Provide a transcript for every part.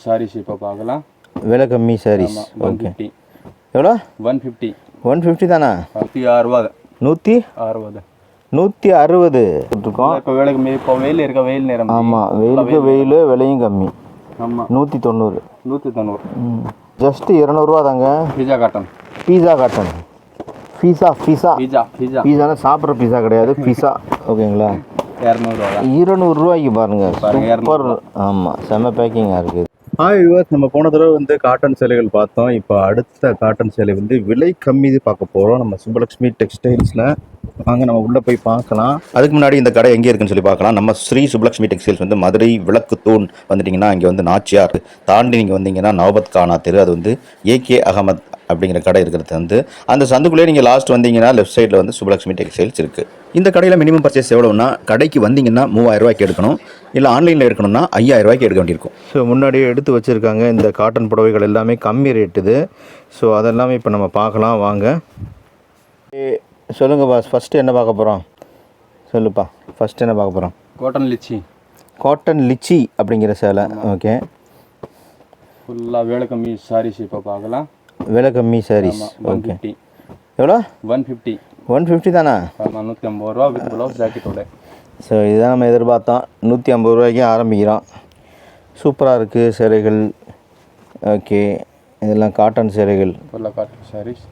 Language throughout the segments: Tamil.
சாரீஸ் இப்போ பார்க்கலாம். விலை கம்மி சாரீஸ் ஓகே எவ்வளோ? ஒன் ஃபிஃப்டி ஒன் ஃபிஃப்டி தானா? நூற்றி அறுபது நூற்றி அறுபது நூற்றி அறுபது. இருக்கோம் இப்போ வேலைக்கு மே- இப்போ வெயில் இருக்க வெயில் நேரம் ஆமாம் வெயிலுக்கு வெயில் விலையும் கம்மி. ஆமாம் நூற்றி தொண்ணூறு. நூற்றி தொண்ணூறு. ஜஸ்ட்டு இரநூறுவா தாங்க. பிஜா காட்டன் பீஸா காட்டன் பீஸா பீஸா பிஜா பிஜா பீஸானா சாப்பிட்ற பீஸா கிடையாது பீஸா ஓகேங்களா இரநூறுவா இருநூறுவாய்க்கு பாருங்க. பாருங்க, சூப்பர் ஆமாம் செம்ம பேக்கிங்காக இருக்குது. ஹாய் விவாஸ் நம்ம போன தடவை வந்து காட்டன் சேலைகள் பார்த்தோம். இப்போ அடுத்த காட்டன் சேலை வந்து விலை கம்மி பார்க்க போகிறோம் நம்ம சுப்பலக்ஷ்மி டெக்ஸ்டைல்ஸில் வாங்க நம்ம உள்ளே போய் பார்க்கலாம். அதுக்கு முன்னாடி இந்த கடை எங்கே இருக்குன்னு சொல்லி பார்க்கலாம். நம்ம ஸ்ரீ சுப்பலக்ஷ்மி டெக்ஸ்டைல்ஸ் வந்து மதுரை விளக்கு தூண் வந்துட்டிங்கன்னா இங்கே வந்து நாச்சியார். தாண்டி நீங்கள் வந்தீங்கன்னா நவபத் கானா தெரு. அது வந்து ஏகே அகமத் அப்படிங்கிற கடை இருக்கிறது வந்து அந்த சந்துக்குள்ளே நீங்கள் லாஸ்ட் வந்தீங்கன்னா லெஃப்ட் சைடில் வந்து சுப்பலக்ஷ்மி டெக்ஸ்டைல்ஸ் இருக்குது இந்த கடையில் மினிமம் பர்ச்சேஸ் எவ்வளோன்னா கடைக்கு வந்தீங்கன்னா மூவாயிரம் ரூபாய்க்கு எடுக்கணும். இல்லை ஆன்லைனில் எடுக்கணும்னா ஐயாயிரம் ரூபாய்க்கு எடுக்க வேண்டியிருக்கும். ஸோ முன்னாடியே எடுத்து வச்சுருக்காங்க இந்த காட்டன் புடவைகள் எல்லாமே கம்மி ரேட்டுது ஸோ அதெல்லாமே இப்போ நம்ம பார்க்கலாம் வாங்க. சொல்லுங்கள் பாஸ் ஃபஸ்ட்டு என்ன பார்க்க போகிறோம் சொல்லுப்பா ஃபஸ்ட்டு என்ன பார்க்க போகிறோம் காட்டன் லிச்சி. காட்டன் லிச்சி அப்படிங்கிற சேலை ஓகே ஃபுல்லாக வேலை கம்மி சாரீஸ் இப்போ பார்க்கலாம். விலை கம்மி சாரீஸ் ஓகே எவ்வளோ? ஒன் ஃபிஃப்டி ஒன் ஃபிஃப்டி தானா? ஆமாம் நூற்றி ஐம்பது ரூபா வித் ப்ளவுஸ் ஜாக்கெட்டோட ஸோ இதுதான் நம்ம எதிர்பார்த்தோம். நூற்றி ஐம்பது ரூபாய்க்கு ஆரம்பிக்கிறோம். சூப்பராக இருக்குது சேலைகள். ஓகே இதெல்லாம் காட்டன் சேலைகள். ஃபுல்லாக காட்டன் சாரீஸ்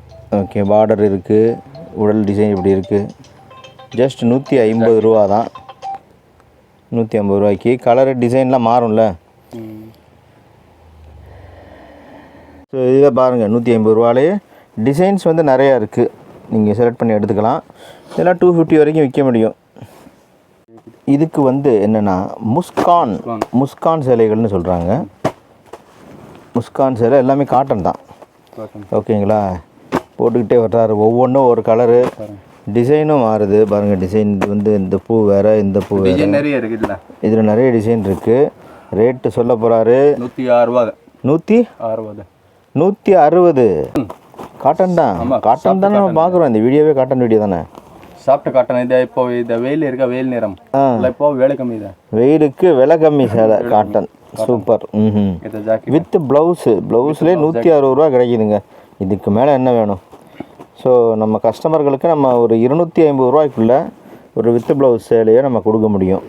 ஓகே பார்டர் இருக்குது உடல் டிசைன் இப்படி இருக்குது ஜஸ்ட் நூற்றி ஐம்பது ரூபா தான். நூற்றி ஐம்பது ரூபாய்க்கு. கலரு டிசைன்லாம் மாறும்ல? ஸோ இதில் பாருங்கள் நூற்றி ஐம்பது ரூபாலே. டிசைன்ஸ் வந்து நிறையா இருக்குது நீங்கள் செலக்ட் பண்ணி எடுத்துக்கலாம். இதெல்லாம் டூ ஃபிஃப்டி வரைக்கும் விற்க முடியும். இதுக்கு வந்து என்னென்னா முஸ்கான் முஸ்கான் சேலைகள்னு சொல்கிறாங்க முஸ்கான் சேலை எல்லாமே காட்டன் தான். ஓகேங்களா? போட்டுக்கிட்டே வர்றாரு. ஒவ்வொன்றும் ஒரு கலரு டிசைனும் மாறுது. பாருங்கள் டிசைன் இது வந்து இந்த பூ வேறு இந்த பூ வேறு. நிறைய இருக்குதுல்ல இதில். நிறைய டிசைன் இருக்குது ரேட்டு சொல்ல போகிறாரு நூற்றி ரூபா நூற்றி அறுபது. நூற்றி அறுபது. காட்டன் தான். ஆமா, காட்டன் தானே நம்ம பார்க்குறோம். இந்த வீடியோவே காட்டன் வீடியோ தானே? சாப்பிட்ட காட்டன் இது இப்போ இந்த வெயில் இருக்க வெயில் நேரம் இல்லை இப்போ வேலை கம்மி தான். வெயிலுக்கு விலை கம்மி சேலை காட்டன் சூப்பர் ம் வித் ப்ளவுஸு ப்ளவுஸ்லேயே நூற்றி அறுபது ரூபா கிடைக்குதுங்க. இதுக்கு மேலே என்ன வேணும்? ஸோ நம்ம கஸ்டமர்களுக்கு நம்ம ஒரு இருநூற்றி ஐம்பது ரூபாய்க்குள்ள ஒரு வித் ப்ளவுஸ் சேலையை நம்ம கொடுக்க முடியும்.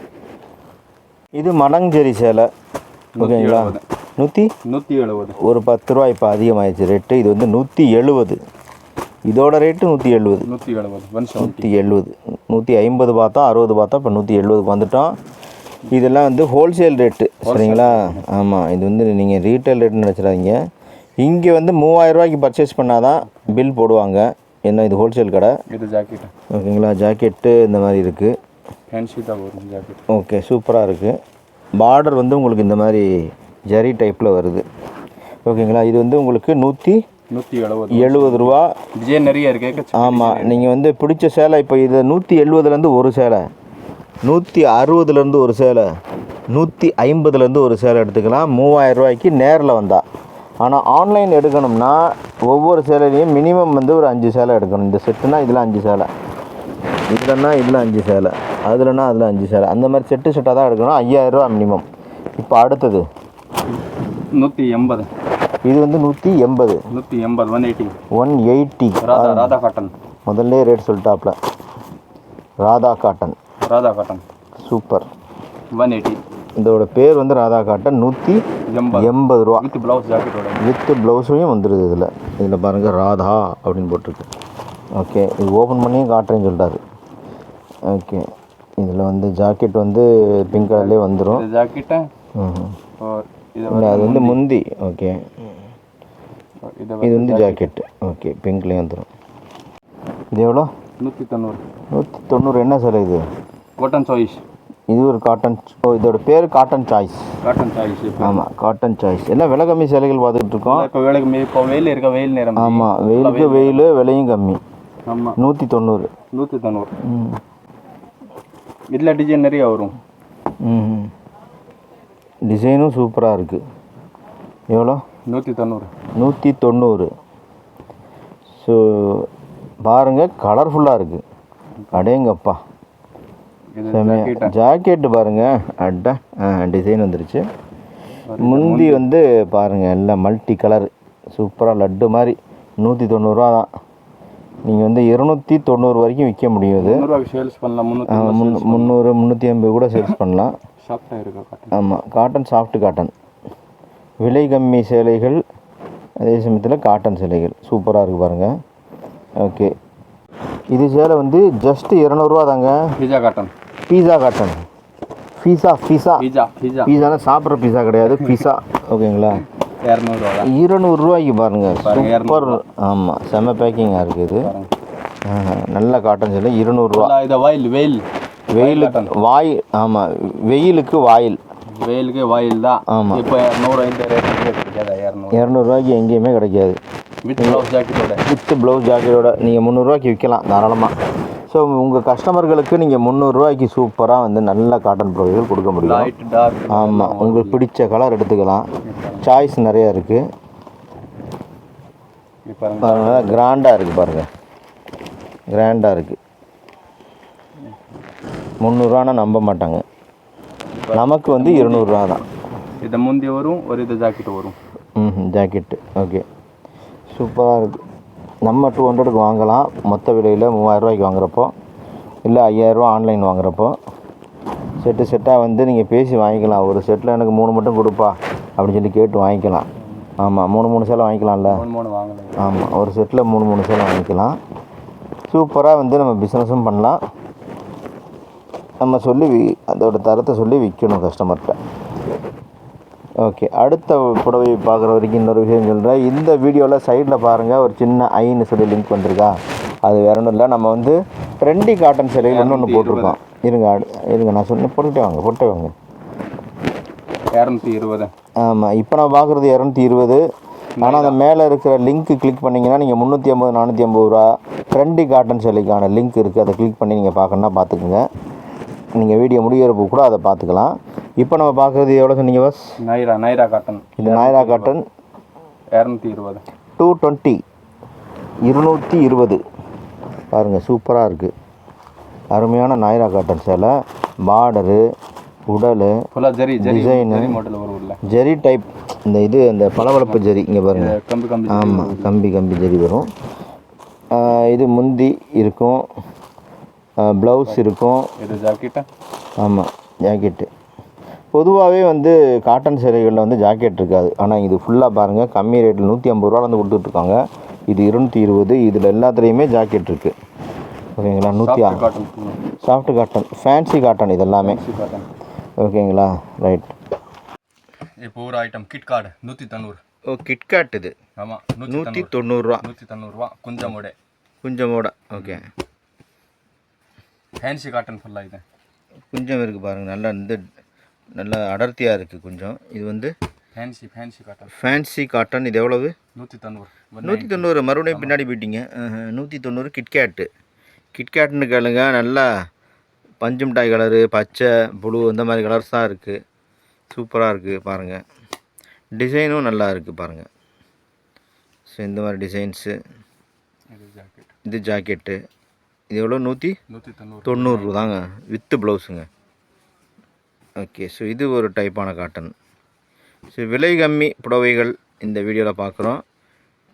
இது மணஞ்சேரி சேலை. ஓகேங்களா? நூற்றி நூற்றி எழுபது. ஒரு பத்து ரூபா இப்போ அதிகமாகிடுச்சு ரேட்டு இது வந்து நூற்றி எழுபது. இதோட ரேட்டு நூற்றி எழுபது. நூற்றி எழுபது நூற்றி எழுபது. நூற்றி ஐம்பது பார்த்தோம் அறுபது பார்த்தோம் இப்போ நூற்றி எழுபதுக்கு வந்துட்டோம். இதெல்லாம் வந்து ஹோல்சேல் ரேட்டு சரிங்களா? ஆமாம் இது வந்து நீங்கள் ரீட்டைல் ரேட்னு நினச்சிடாதீங்க. இங்கே வந்து மூவாயிரம் ரூபாய்க்கு பர்ச்சேஸ் பண்ணால் தான் பில் போடுவாங்க. என்ன இது ஹோல்சேல் கடை? இது ஜாக்கெட் ஓகேங்களா? ஜாக்கெட்டு இந்த மாதிரி இருக்குது ஃபேன்சி தான் வரும் ஜாக்கெட் ஓகே சூப்பராக இருக்குது பார்டர் வந்து உங்களுக்கு இந்த மாதிரி ஜரி டைப்பில் வருது. ஓகேங்களா? இது வந்து உங்களுக்கு நூற்றி நூற்றி எழுபது எழுபது ரூபா. டிசைன் நிறைய இருக்கு ஆமாம் நீங்கள் வந்து பிடிச்ச சேலை இப்போ இது நூற்றி எழுபதுலேருந்து ஒரு சேலை நூற்றி அறுபதுலேருந்து ஒரு சேலை நூற்றி ஐம்பதுலேருந்து ஒரு சேலை எடுத்துக்கலாம். மூவாயிரம் ரூபாய்க்கு நேரில் வந்தால் ஆனால் ஆன்லைன் எடுக்கணும்னா ஒவ்வொரு சேலையிலையும் மினிமம் வந்து ஒரு அஞ்சு சேலை எடுக்கணும். இந்த செட்டுனா இதில் அஞ்சு சேலை. இதுலன்னா இதில் அஞ்சு சேலை. அதுலனா அதில் அஞ்சு சேலை. அந்த மாதிரி செட்டு செட்டாக தான் எடுக்கணும். ஐயாயிரரூவா மினிமம் இப்போ அடுத்தது. நூற்றி எண்பது. இது வந்து நூற்றி எண்பது. நூற்றி எண்பது one eighty one eighty Radha Radha cotton. முதல்ல rate சொல்லிட்டாப்ல. Radha cotton. Radha cotton. Super. One eighty இதோட பேர் வந்து ராதா காட்டன். நூற்றி எண்பது. ரூபா. வித் ப்ளவுஸ் ஜாக்கெட்டோட வித் ப்ளவுஸையும் வந்துடுது இதில். இதில் பாருங்கள் ராதா அப்படின்னு போட்டிருக்கு. ஓகே இது ஓப்பன் பண்ணியும் காட்டுறேன்னு சொல்லிட்டாரு. ஓகே இதில் வந்து ஜாக்கெட் வந்து பிங்க் கலர்லேயே வந்துடும் ஜாக்கெட்டை ம் இது அது வந்து முந்தி. ஓகே. இது வந்து ஜாக்கெட்டு. ஓகே பிங்க்லேயும் வந்துடும் இது எவ்வளோ? நூற்றி தொண்ணூறு நூற்றி தொண்ணூறு என்ன சார் இது? காட்டன் சாய்ஸ் இது ஒரு காட்டன் ஓ இதோட பேர் காட்டன் சாய்ஸ் காட்டன் சாய்ஸ் ஆமாம் காட்டன் சாய்ஸ் எல்லாம் விலை கம்மி சேலைகள் பார்த்துக்கிட்டு இருக்கோம்? இப்போ வேலைக்கு மே- இப்போ வெயில் இருக்க வெயில் நேரம். ஆமாம் வெயிலுக்கு வெயில் விலையும் கம்மி. ஆமாம் நூற்றி தொண்ணூறு நூற்றி தொண்ணூறு ம். இதில் டிசைன் நிறைய வரும். ம். டிசைனும் சூப்பராக இருக்குது எவ்வளோ? நூற்றி தொண்ணூறு. நூற்றி தொண்ணூறு. ஸோ பாருங்கள் கலர்ஃபுல்லாக இருக்குது அடேங்கப்பா. ஜாக்கெட்டா? பாருங்கள் அட்டா டிசைன் வந்துருச்சு. முந்தி வந்து பாருங்கள் எல்லாம் மல்டி கலர். சூப்பராக லட்டு மாதிரி. நூற்றி தொண்ணூறுரூவா தான். நீங்கள் வந்து இருநூற்றி தொண்ணூறு வரைக்கும் விற்க முடியும் இது. சேல்ஸ் பண்ணலாம். முந்நூறு முந்நூற்றி ஐம்பது கூட சேல்ஸ் பண்ணலாம். சாஃப்டாக இருக்கா காட்டன் ஆமாம் காட்டன் சாஃப்ட் காட்டன் விலை கம்மி சேலைகள் அதே சமயத்தில் காட்டன் சேலைகள். சூப்பராக இருக்குது பாருங்கள் ஓகே இது சேலை வந்து ஜஸ்ட் இரநூறுவா தாங்க. பீஜா காட்டன் பீஸா காட்டன் பீஸா பீஸா பீஜா பீஸானா சாப்பிட்ற பீஸா கிடையாது பீஸா ஓகேங்களா இரநூறுவா இருநூறுவாய்க்கு பாருங்கள் பாருங்க, சூப்பர் ஆமாம் செம்ம பேக்கிங்காக இருக்குது. நல்ல காட்டன் சேலை இருநூறுவா. இது வாயில் வெயில். வெயிலுக்கு வாய் ஆமாம் வெயிலுக்கு வாயில். வெயிலுக்கு வாயில் தான் ஆமா. இப்போ இரநூறு இந்த ரேட்டுக்கு கிடைக்காதா? இரநூறு. இரநூறுவாய்க்கு எங்கேயுமே கிடைக்காது. வித் ப்ளவுஸ் ஜாக்கெட்டோட வித்து ப்ளவுஸ் ஜாக்கெட்டோட நீங்கள் முந்நூறுரூவாய்க்கு விற்கலாம் தாராளமாக ஸோ உங்கள் கஸ்டமர்களுக்கு நீங்கள் முந்நூறுரூவாய்க்கு சூப்பராக வந்து நல்ல காட்டன் ப்ளவுஸ்கள் கொடுக்க முடியும். ஆமாம் உங்களுக்கு பிடிச்ச கலர் எடுத்துக்கலாம். சாய்ஸ் நிறையா இருக்குது பாருங்கள் கிராண்டாக இருக்குது பாருங்கள் கிராண்டாக இருக்குது முந்நூறுரூவானா நம்ப மாட்டாங்க. நமக்கு வந்து இருநூறுவா தான் இது முந்தி வரும் ஒரு இது ஜாக்கெட் வரும். ம் ஜாக்கெட்டு ஓகே சூப்பராக இருக்குது நம்ம டூ ஹண்ட்ரடுக்கு வாங்கலாம். மொத்த விலையில் மூவாயிரரூவாய்க்கு வாங்குறப்போ இல்லை ஐயாயிரரூவா ஆன்லைன் வாங்குறப்போ செட்டு செட்டாக வந்து நீங்கள் பேசி வாங்கிக்கலாம். ஒரு செட்டில் எனக்கு மூணு மட்டும் கொடுப்பா அப்படின்னு சொல்லி கேட்டு வாங்கிக்கலாம். ஆமாம் மூணு மூணு சேலை வாங்கிக்கலாம்ல? மூணு ஆமாம் ஒரு செட்டில் மூணு மூணு சேலை வாங்கிக்கலாம். சூப்பராக வந்து நம்ம பிஸ்னஸும் பண்ணலாம். நம்ம சொல்லி வி- அதோட தரத்தை சொல்லி விற்கணும் கஸ்டமர்கிட்ட ஓகே அடுத்த புடவை பார்க்குற வரைக்கும் இன்னொரு விஷயம் சொல்கிறேன் இந்த வீடியோவில் சைடில் பாருங்கள் ஒரு சின்ன ஐன்னு சொல்லி லிங்க் வந்திருக்கா? அது வேற ஒன்றும் இல்லை. நம்ம வந்து ட்ரெண்டி காட்டன் சிலையில் இன்னொன்று போட்டிருக்கோம். இருங்க அடு- இருங்க நான் சொன்ன போட்டுட்டே வாங்க போட்டே வாங்க. இரநூத்தி இருபது. ஆமாம் இப்போ நான் பார்க்குறது இரநூத்தி இருபது. ஆனால் அந்த மேலே இருக்கிற லிங்க் கிளிக் பண்ணிங்கன்னா நீங்கள் முந்நூற்றி ஐம்பது நானூற்றி ஐம்பது ரூபா ட்ரெண்டி காட்டன் சேலைக்கான லிங்க் இருக்குது அதை கிளிக் பண்ணி நீங்கள் பார்க்கணுன்னா பார்த்துக்குங்க. நீங்கள் வீடியோ முடிகிறப்போ கூட அதை பார்த்துக்கலாம். இப்போ நம்ம பார்க்குறது எவ்வளோ சொன்னீங்க பஸ் நைரா நைரா காட்டன் இது நாயரா காட்டன் இரநூத்தி இருபது. டூ டுவெண்ட்டி இருநூற்றி இருபது. பாருங்கள் சூப்பராக இருக்குது அருமையான நாயரா காட்டன் சேலை. பார்டரு உடல் ஃபுல்லாக ஜரி Design. ஜரி டைப் இந்த இது இந்த பளபளப்பு ஜெரி இங்கே பாருங்கள் கம்பி ஆமாம் கம்பி கம்பி ஜெரி வரும். இது முந்தி இருக்கும். ப்ளவுஸ் இருக்கும். இது ஜாக்கெட்டு ஆமாம் ஜாக்கெட்டு பொதுவாகவே வந்து காட்டன் சேலைகளில் வந்து ஜாக்கெட் இருக்காது. ஆனால் இது ஃபுல்லாக பாருங்கள் கம்மி ரேட்டில் நூற்றி ஐம்பது ரூபா வந்து கொடுத்துட்ருக்காங்க. இது இருநூற்றி இருபது இதில் எல்லாத்துலேயுமே ஜாக்கெட் இருக்குது ஓகேங்களா? நூற்றி cotton soft cotton fancy cotton இது எல்லாமே ஓகேங்களா? ரைட் இப்போ ஒரு ஐட்டம் கிட் கார்டு நூற்றி தொண்ணூறு. ஓ கிட்கேட் இது? ஆமாம் நூற்றி நூற்றி தொண்ணூறுரூவா நூற்றி தொண்ணூறுரூவா கொஞ்சமோட. கொஞ்சமோட ஓகே. ஃபேன்சி காட்டன் ஃபுல்லாக இது. கொஞ்சம் இருக்குது பாருங்கள் நல்லா இந்த நல்லா அடர்த்தியாக இருக்குது கொஞ்சம். இது வந்து fancy fancy cotton fancy cotton இது எவ்வளவு? நூற்றி தொண்ணூறு நூற்றி தொண்ணூறு மறுபடியும் பின்னாடி போயிட்டீங்க. நூற்றி தொண்ணூறு கிட்கேட்டு கிட்கேட்னு கேளுங்க நல்லா பஞ்சு மிட்டாய் கலரு பச்சை ப்ளூ இந்த மாதிரி கலர்ஸ் தான் இருக்குது சூப்பராக இருக்குது பாருங்கள் டிசைனும் நல்லா இருக்குது பாருங்கள் ஸோ இந்த மாதிரி டிசைன்ஸு. இது ஜாக்கெட்டு இது எவ்வளோ? நூற்றி? தொண்ணூறு. தாங்க. வித்து ப்ளவுஸுங்க. ஓகே ஸோ இது ஒரு டைப்பான காட்டன் ஸோ விலை கம்மி புடவைகள் இந்த வீடியோவில் பார்க்குறோம்.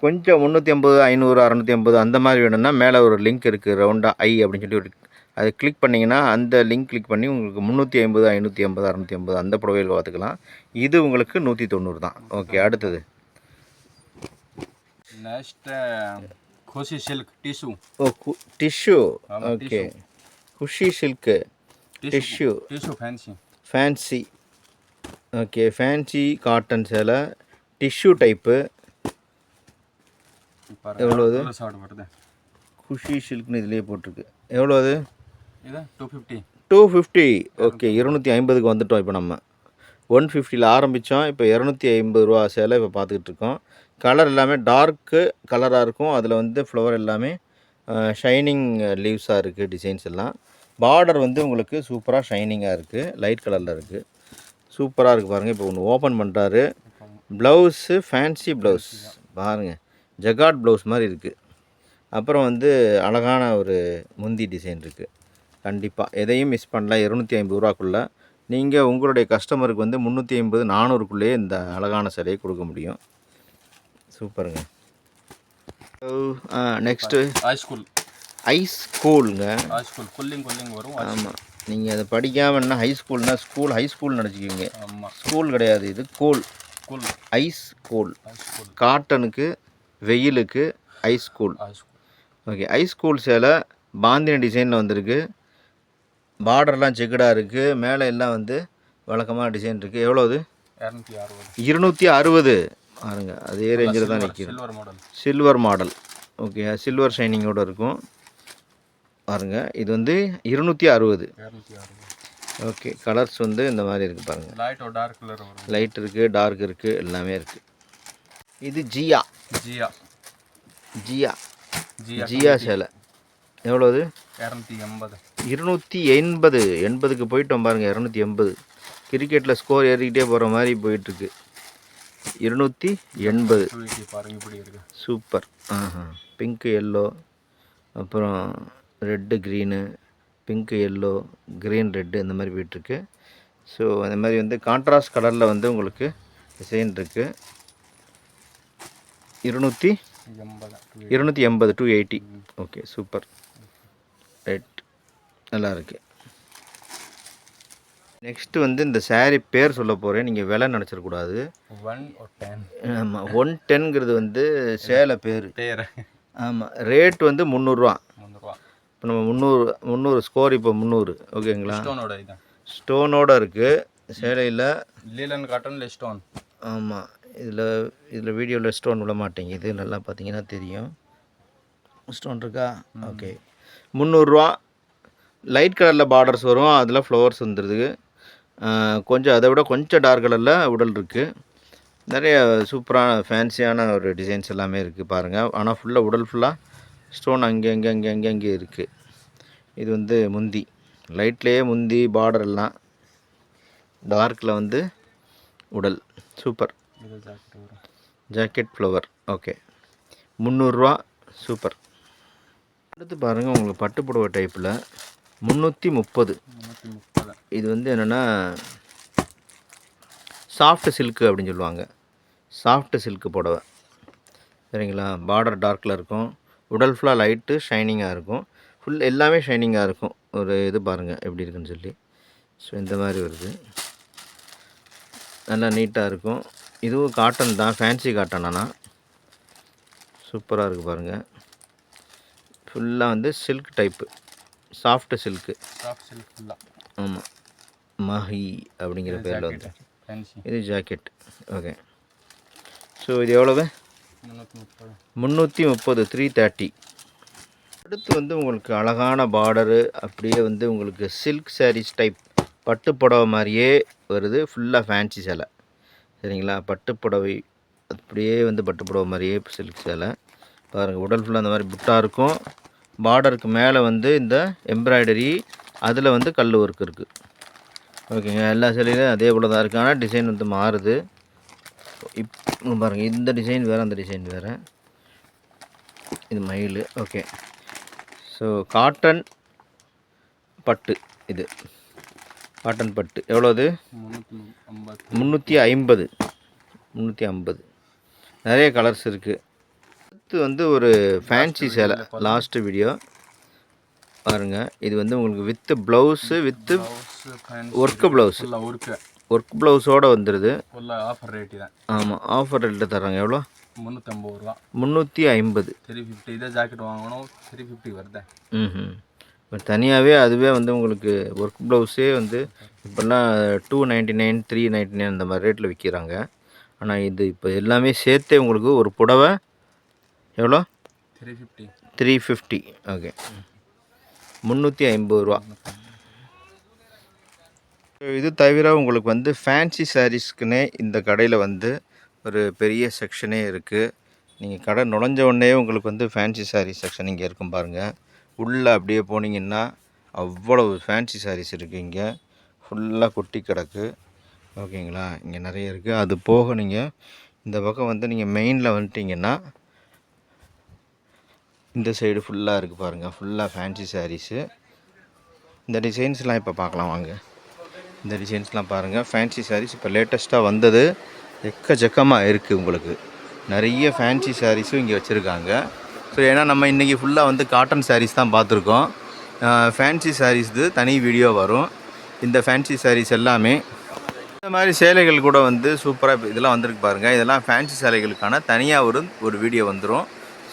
கொஞ்சம் முந்நூற்றி ஐம்பது ஐநூறு அறநூற்றி ஐம்பது அந்த மாதிரி வேணும்னா மேலே ஒரு லிங்க் இருக்குது ரவுண்டாக ஐ அப்படின்னு சொல்லி ஒரு அதை கிளிக் பண்ணிங்கன்னா அந்த லிங்க் கிளிக் பண்ணி உங்களுக்கு முந்நூற்றி ஐம்பது ஐநூற்றி ஐம்பது அறநூற்றி ஐம்பது அந்த புடவையில் பார்த்துக்கலாம். இது உங்களுக்கு நூற்றி தொண்ணூறு தான். ஓகே அடுத்தது. நெக்ஸ்ட்டு ખુશી સિલ્ક ટીશ્યુ ઓ tissue okay Khushi silk tissue tissue fancy fancy okay fancy cotton சேலை டிஷ்யூ டைப்பு எவ்வளோ அது குஷி சில்க்னு இதுலேயே போட்டிருக்கு எவ்வளோ அது two fifty two fifty okay இருநூற்றி ஐம்பதுக்கு வந்துட்டோம் இப்போ நம்ம ஒன் ஃபிஃப்டியில் ஆரம்பித்தோம் இப்போ இரநூத்தி ஐம்பது ரூபா சேலை இப்போ பார்த்துக்கிட்டு இருக்கோம் கலர் எல்லாமே டார்க்கு கலராக இருக்கும். அதில் வந்து ஃப்ளவர் எல்லாமே ஷைனிங் லீவ்ஸாக இருக்குது டிசைன்ஸ் எல்லாம். பார்டர் வந்து உங்களுக்கு சூப்பராக ஷைனிங்காக இருக்குது லைட் கலரில் இருக்குது சூப்பராக இருக்குது பாருங்கள் இப்போ ஒன்று ஓப்பன் பண்ணுறாரு ப்ளவுஸு ஃபேன்சி ப்ளவுஸ் பாருங்கள் ஜகாட் ப்ளவுஸ் மாதிரி இருக்குது அப்புறம் வந்து அழகான ஒரு முந்தி டிசைன் இருக்குது கண்டிப்பாக எதையும் மிஸ் பண்ணல. இரநூத்தி ஐம்பது ரூபாக்குள்ளே நீங்கள் உங்களுடைய கஸ்டமருக்கு வந்து முந்நூற்றி ஐம்பது நானூறுக்குள்ளேயே இந்த அழகான சிலையை கொடுக்க முடியும். சூப்பருங்க. நெக்ஸ்ட்டு ஹை ஸ்கூல் ஐஸ் ஸ்கூலுங்க ஹை ஸ்கூல் கூலிங் கூலிங் வரும். ஆமாம் நீங்கள் அதை படிக்காமன்னா ஹை ஸ்கூல்னா ஸ்கூல் ஹை ஸ்கூல் நினச்சிக்கிங்க ஆமாம் ஸ்கூல் கிடையாது இது cool cool ice cool high school காட்டனுக்கு வெயிலுக்கு ice cool high school okay ice cool சேலை பாந்தினி டிசைனில் வந்திருக்கு. பார்டர்லாம் செக்குடாக இருக்குது மேலே எல்லாம் வந்து வழக்கமாக டிசைன் இருக்குது எவ்வளோது இரநூத்தி அறுபது. இருநூற்றி அறுபது. பாருங்க அதே ரேஞ்சில் தான் நிற்கிது சில்வர் மாடல் ஓகே சில்வர் ஷைனிங்கோடு இருக்கும். பாருங்க இது வந்து இருநூற்றி அறுபது. ஓகே கலர்ஸ் வந்து இந்த மாதிரி இருக்குது பாருங்கள் லைட் டார்க் கலர் லைட் இருக்குது டார்க் இருக்குது எல்லாமே இருக்குது இது ஜியா. ஜியா. ஜியா. ஜியா ஜியா சேலை. எவ்வளோது இரநூத்தி எண்பது. இருநூற்றி எண்பது. எண்பதுக்கு போயிட்டோம் பாருங்கள் இரநூத்தி எண்பது. கிரிக்கெட்டில் ஸ்கோர் ஏறிக்கிட்டே போகிற மாதிரி போயிட்டுருக்கு இருநூற்றி எண்பது. இப்படி இருக்கு. சூப்பர். ஆஹா. பிங்க்கு எல்லோ அப்புறம் red green pink yellow green red இந்த மாதிரி போயிட்டுருக்கு. ஸோ அந்த மாதிரி வந்து கான்ட்ராஸ்ட் கலரில் வந்து உங்களுக்கு டிசைன் இருக்குது இருநூற்றி இருநூற்றி எண்பது two eighty okay super. Right நல்லா இருக்கு. நெக்ஸ்ட்டு வந்து இந்த saree பேர் சொல்ல போகிறேன் நீங்கள் விலை நினச்சிடக்கூடாது ஒன் டென் ஆமாம் ஒன் டென்ங்கிறது வந்து சேலை பேர். பேர். ஆமாம் ரேட் வந்து முந்நூறுரூவா முந்நூறுவா. இப்போ நம்ம முந்நூறு முந்நூறு ஸ்கோர் இப்போ முந்நூறு. ஓகேங்களா? ஸ்டோனோட இதான் ஸ்டோனோட இருக்குது சேலையில் லீலன் காட்டன்ல ஸ்டோன் ஆமாம் இதில் இதில் வீடியோவில் ஸ்டோன் விட மாட்டேங்குது. நல்லா பார்த்தீங்கன்னா தெரியும். ஸ்டோன் இருக்கா? ஓகே முந்நூறுரூவா லைட் கலரில் பார்டர்ஸ் வரும். அதில் ஃப்ளவர்ஸ் வந்துடுது கொஞ்சம் அதை விட கொஞ்சம் டார்க் கலரில் உடல் இருக்குது நிறைய சூப்பரான ஃபேன்சியான ஒரு டிசைன்ஸ் எல்லாமே இருக்குது பாருங்கள் ஆனால் ஃபுல்லாக உடல் ஃபுல்லாக ஸ்டோன் அங்கே அங்கே அங்கே அங்கே அங்கே இருக்குது இது வந்து முந்தி. லைட்லேயே முந்தி பார்டர் எல்லாம் டார்க்கில் வந்து உடல். சூப்பர் ஜாக்கெட் ஃப்ளவர் ஓகே முந்நூறுரூவா சூப்பர் அடுத்து பாருங்கள் உங்களுக்கு பட்டுப்புடவை டைப்பில் முந்நூற்றி முப்பது. இது வந்து என்னென்னா சாஃப்ட் சில்க்கு அப்படின்னு சொல்லுவாங்க. சாஃப்ட் சில்க்கு புடவை. சரிங்களா? பார்டர் டார்க்கில் இருக்கும். உடல் ஃபுல்லாக லைட்டு ஷைனிங்காக இருக்கும். ஃபுல் எல்லாமே ஷைனிங்காக இருக்கும். ஒரு இது பாருங்கள் எப்படி இருக்குன்னு சொல்லி. ஸோ இந்த மாதிரி வருது. நல்லா நீட்டாக இருக்கும். இதுவும் காட்டன் தான் ஃபேன்சி காட்டன் ஆனால் சூப்பராக இருக்குது பாருங்கள் ஃபுல்லாக வந்து silk type soft silk soft silk ஃபுல்லாக ஆமாம் மஹி அப்படிங்கிற பேரில் வந்து இது ஜாக்கெட் ஓகே ஸோ இது எவ்வளவு? முந்நூற்றி முப்பது. த்ரீ தேர்ட்டி அடுத்து வந்து உங்களுக்கு அழகான பார்டரு அப்படியே வந்து உங்களுக்கு சில்க் sarees டைப் பட்டு புடவை மாதிரியே வருது. ஃபுல்லாக ஃபேன்சி சேலை. சரிங்களா? பட்டு புடவை அப்படியே வந்து பட்டு புடவை மாதிரியே சில்க் சேலை. பாருங்கள் உடல் ஃபுல்லாக அந்த மாதிரி புட்டா இருக்கும். பார்டருக்கு மேலே வந்து இந்த எம்ப்ராய்டரி அதில் வந்து கல் ஒர்க் இருக்குது ஓகேங்க எல்லா சிலையிலும் அதே போல் தான் இருக்குது ஆனால் டிசைன் வந்து மாறுது. இப் பாருங்கள் இந்த டிசைன் வேறு அந்த டிசைன் வேறு. இது மயில் ஓகே ஸோ காட்டன் பட்டு இது. காட்டன் பட்டு. எவ்வளோது ஐம்பது முந்நூற்றி ஐம்பது. முந்நூற்றி ஐம்பது. நிறைய கலர்ஸ் இருக்குது அடுத்து வந்து ஒரு ஃபேன்சி சேலை லாஸ்ட்டு வீடியோ பாருங்கள் இது வந்து உங்களுக்கு with blouse with work blouse work work ப்ளவுஸோடு வந்துடுது ஆஃபர் ரேட்டு தான். ஆமாம் ஆஃபர் ரேட்டில் தர்றாங்க. எவ்வளோ? முந்நூற்றம்பது ரூபா. முந்நூற்றி ஐம்பது. த்ரீ ஃபிஃப்டி இதே ஜாக்கெட் வாங்கணும். த்ரீ ஃபிஃப்டி வருது. ம் இப்போ தனியாகவே அதுவே வந்து உங்களுக்கு ஒர்க் ப்ளவுஸே வந்து இப்போல்லாம் two ninety nine three ninety nine அந்த மாதிரி ரேட்டில் விற்கிறாங்க ஆனால் இது இப்போ எல்லாமே சேர்த்தே உங்களுக்கு ஒரு புடவை எவ்வளோ? Three fifty three fifty okay முந்நூற்றி ஐம்பது ரூபா. இது தவிர உங்களுக்கு வந்து ஃபேன்சி சாரீஸ்க்குன்னே இந்த கடையில் வந்து ஒரு பெரிய செக்ஷனே இருக்குது நீங்கள் கடை நுழைஞ்ச உடனே உங்களுக்கு வந்து ஃபேன்சி சாரீ செக்ஷன் இங்கே இருக்கும் பாருங்கள் உள்ளே அப்படியே போனீங்கன்னா அவ்வளவு ஃபேன்சி சாரீஸ் இருக்குது இங்கே. ஃபுல்லாக கொட்டி கிடக்கு. ஓகேங்களா? இங்கே நிறைய இருக்குது அது போக நீங்கள் இந்த பக்கம் வந்து நீங்கள் மெயினில் வந்துட்டிங்கன்னா இந்த சைடு ஃபுல்லாக இருக்குது பாருங்கள் ஃபுல்லாக ஃபேன்சி சாரீஸு இந்த டிசைன்ஸ்லாம் இப்போ பார்க்கலாம் வாங்க. இந்த டிசைன்ஸ்லாம் பாருங்கள் ஃபேன்சி சாரீஸ் இப்போ லேட்டஸ்ட்டாக வந்தது. எக்கச்சக்கமாக இருக்குது உங்களுக்கு. நிறைய ஃபேன்சி சாரீஸும் இங்கே வச்சுருக்காங்க. ஸோ ஏன்னா நம்ம இன்றைக்கி ஃபுல்லாக வந்து காட்டன் சாரீஸ் தான் பார்த்துருக்கோம். ஃபேன்சி சாரீஸ்து தனி வீடியோ வரும். இந்த ஃபேன்சி சாரீஸ் எல்லாமே இந்த மாதிரி சேலைகள் கூட வந்து சூப்பராக இதெல்லாம் வந்திருக்கு பாருங்கள் இதெல்லாம் ஃபேன்சி சேலைகளுக்கான தனியாக ஒரு ஒரு வீடியோ வந்துடும்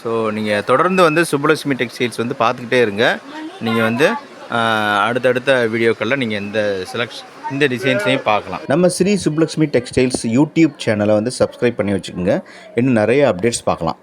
ஸோ நீங்கள் தொடர்ந்து வந்து சுப்புலட்சுமி டெக்ஸ்டைல்ஸ் வந்து பார்த்துக்கிட்டே இருங்க. நீங்கள் வந்து அடுத்தடுத்த வீடியோக்களில் நீங்கள் இந்த செலக்ஷன் இந்த டிசைன்ஸையும் பார்க்கலாம். நம்ம ஸ்ரீ சுப்புலட்சுமி டெக்ஸ்டைல்ஸ் யூடியூப் சேனலை வந்து சப்ஸ்கிரைப் பண்ணி வச்சுக்கோங்க. இன்னும் நிறைய அப்டேட்ஸ் பார்க்கலாம்.